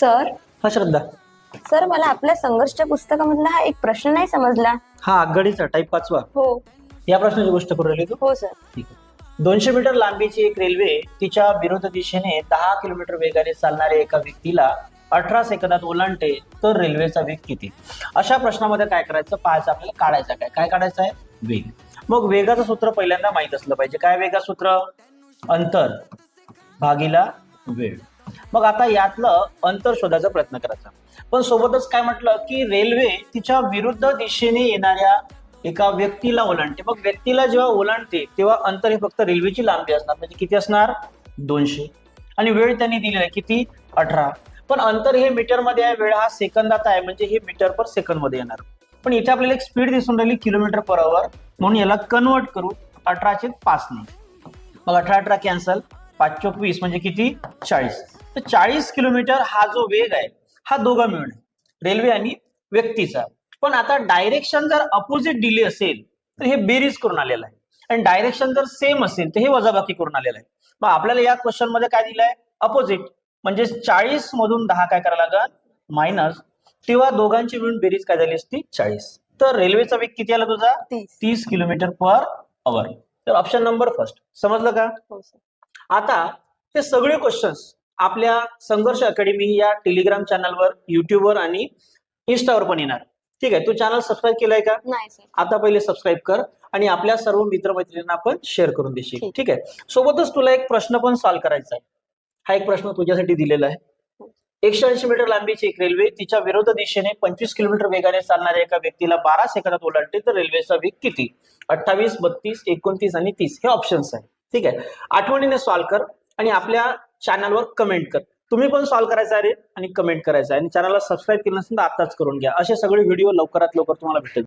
Sir. हा श्रद्धा. Sir मला आपल्या संघर्षच्या पुस्तकामधला हा एक प्रश्न नाही समजला. हा आगगाडीचा टाईप पाचवा. हो. या प्रश्नाची गोष्ट करू राहिली तू? हो सर. ठीक आहे. दोनशे मीटर लांबीची एक रेल्वे तिच्या विरोध दिशेने दहा किलोमीटर वेगाने चालणाऱ्या एका व्यक्तीला अठरा सेकंदात ओलांडते तर रेल्वेचा वेग किती? अशा प्रश्नामध्ये काय करायचं? पाहायचं आपल्याला काढायचं काय? काय काढायचं आहे? वेग. मग वेगाचं सूत्र पहिल्यांदा माहीत असलं पाहिजे. काय वेगा सूत्र? अंतर. भागीला वेळ. मग आता यातलं अंतर शोधायचा प्रयत्न करायचा. पण सोबतच काय म्हटलं की रेल्वे तिच्या विरुद्ध दिशेने येणाऱ्या एका व्यक्तीला ओलांडते. मग व्यक्तीला जेव्हा ओलांडते तेव्हा अंतर हे फक्त रेल्वेची लांबी असणार. म्हणजे किती असणार? दोनशे. आणि वेळ त्यांनी दिलेला आहे किती? अठरा. पण अंतर हे मीटरमध्ये आहे वेळ हा सेकंदात आहे. म्हणजे हे मीटर पर सेकंडमध्ये येणार. पण इथे आपल्याला एक स्पीड दिसून राहिली किलोमीटर पर आवर. म्हणून याला कन्वर्ट करू अठराशे पाचने मग अठरा अठरा कॅन्सल पाच चोक वीस म्हणजे किती? चाळीस. तर चाळीस किलोमीटर हा जो वेग आहे हा दोघा मिळून आहे. रेल्वे आणि व्यक्तीचा. पण आता डायरेक्शन जर अपोजिट दिले असेल तर हे बेरीज करून आलेलं आहे. आणि डायरेक्शन जर सेम असेल तर हे वजाबाकी करून आलेलं आहे. मग आपल्याला या क्वेश्चनमध्ये काय दिलंय? अपोजिट म्हणजे चाळीस मधून दहा काय करायला लागल? मायनस तेव्हा दोघांची मिळून बेरीज काय झाली असती? चाळीस. तर रेल्वेचा वेग किती आला तुझा? तीस. किलोमीटर पर आवर तर ऑप्शन नंबर फर्स्ट समजलं का? हो आता हे सगळे क्वेश्चन्स आपल्या संघर्ष अकॅडमी या टेलिग्राम चॅनलवर युट्यूबवर आणि इन्स्टावर पण येणार. ठीक आहे तू चॅनल सबस्क्राईब केलंय का? नाही सर. आता पहिले सबस्क्राईब कर आणि आपल्या सर्व मित्रमैत्रिणींना पण शेअर करून देशील. ठीक. ठीक आहे? सोबतच तुला एक प्रश्न पण सॉल्व्ह करायचा आहे. हा एक प्रश्न तुझ्यासाठी दिलेला आहे. एकशे ऐंशी मीटर लांबीची एक रेल्वे तिच्या विरोध दिशेने पंचवीस किलोमीटर वेगाने चालणाऱ्या एका व्यक्तीला बारा सेकंदात ओलांडते. तर रेल्वेचा वेग किती? अठ्ठावीस बत्तीस एकोणतीस आणि तीस हे ऑप्शन्स आहे. ठीक आहे? आठवणीने सॉल्व्ह कर. आणि आपल्या चॅनलवर कमेंट कर. तुम्ही पण सॉल्व्ह करायचा आहे आणि कमेंट करायचं आहे. आणि चॅनलला सबस्क्राईब केलं नसेल तर आताच करून घ्या. असे सगळे व्हिडिओ लवकरात लवकर तुम्हाला भेटेल